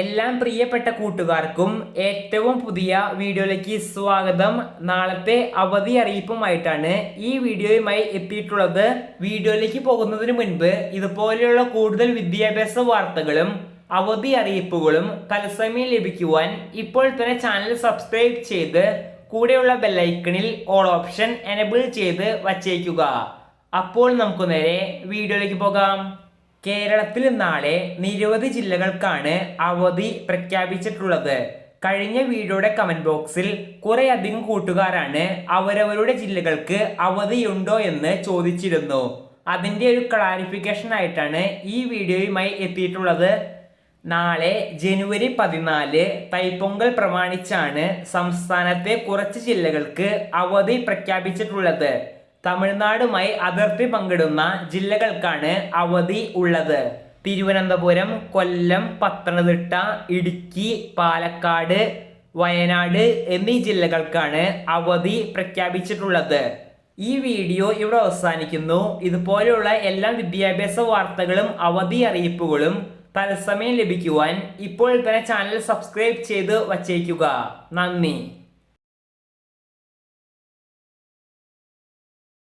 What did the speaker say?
എല്ലാം പ്രിയപ്പെട്ട കൂട്ടുകാർക്കും ഏറ്റവും പുതിയ വീഡിയോയിലേക്ക് സ്വാഗതം. നാളത്തെ അവധി അറിയിപ്പുമായിട്ടാണ് ഈ വീഡിയോയുമായി എത്തിയിട്ടുള്ളത്. വീഡിയോയിലേക്ക് പോകുന്നതിന് മുൻപ് ഇതുപോലെയുള്ള കൂടുതൽ വിദ്യാഭ്യാസ വാർത്തകളും അവധി അറിയിപ്പുകളും തത്സമയം ലഭിക്കുവാൻ ഇപ്പോൾ തന്നെ ചാനൽ സബ്സ്ക്രൈബ് ചെയ്ത് കൂടെയുള്ള ബെല്ലൈക്കണിൽ ഓൾ ഓപ്ഷൻ എനബിൾ ചെയ്ത് വച്ചേക്കുക. അപ്പോൾ നമുക്ക് നേരെ വീഡിയോയിലേക്ക് പോകാം. കേരളത്തിൽ നാളെ നിരവധി ജില്ലകൾക്കാണ് അവധി പ്രഖ്യാപിച്ചിട്ടുള്ളത്. കഴിഞ്ഞ വീഡിയോയുടെ കമന്റ് ബോക്സിൽ കുറെ അധികം കൂട്ടുകാരാണ് അവരവരുടെ ജില്ലകൾക്ക് അവധിയുണ്ടോ എന്ന് ചോദിച്ചിരുന്നു. അതിന്റെ ഒരു ക്ലാരിഫിക്കേഷൻ ആയിട്ടാണ് ഈ വീഡിയോയുമായി എത്തിയിട്ടുള്ളത്. നാളെ ജനുവരി പതിനാല് തൈപ്പൊങ്കൽ പ്രമാണിച്ചാണ് സംസ്ഥാനത്തെ കുറച്ച് ജില്ലകൾക്ക് അവധി പ്രഖ്യാപിച്ചിട്ടുള്ളത്. തമിഴ്നാടുമായി അതിർത്തി പങ്കിടുന്ന ജില്ലകൾക്കാണ് അവധി ഉള്ളത്. തിരുവനന്തപുരം കൊല്ലം പത്തനംതിട്ട ഇടുക്കി പാലക്കാട് വയനാട് എന്നീ ജില്ലകൾക്കാണ് അവധി പ്രഖ്യാപിച്ചിട്ടുള്ളത്. ഈ വീഡിയോ ഇവിടെ അവസാനിക്കുന്നു. ഇതുപോലെയുള്ള എല്ലാ വിദ്യാഭ്യാസ വാർത്തകളും അവധി അറിയിപ്പുകളും തത്സമയം ലഭിക്കുവാൻ ഇപ്പോൾ തന്നെ ചാനൽ സബ്സ്ക്രൈബ് ചെയ്ത് വച്ചേക്കുക. നന്ദി.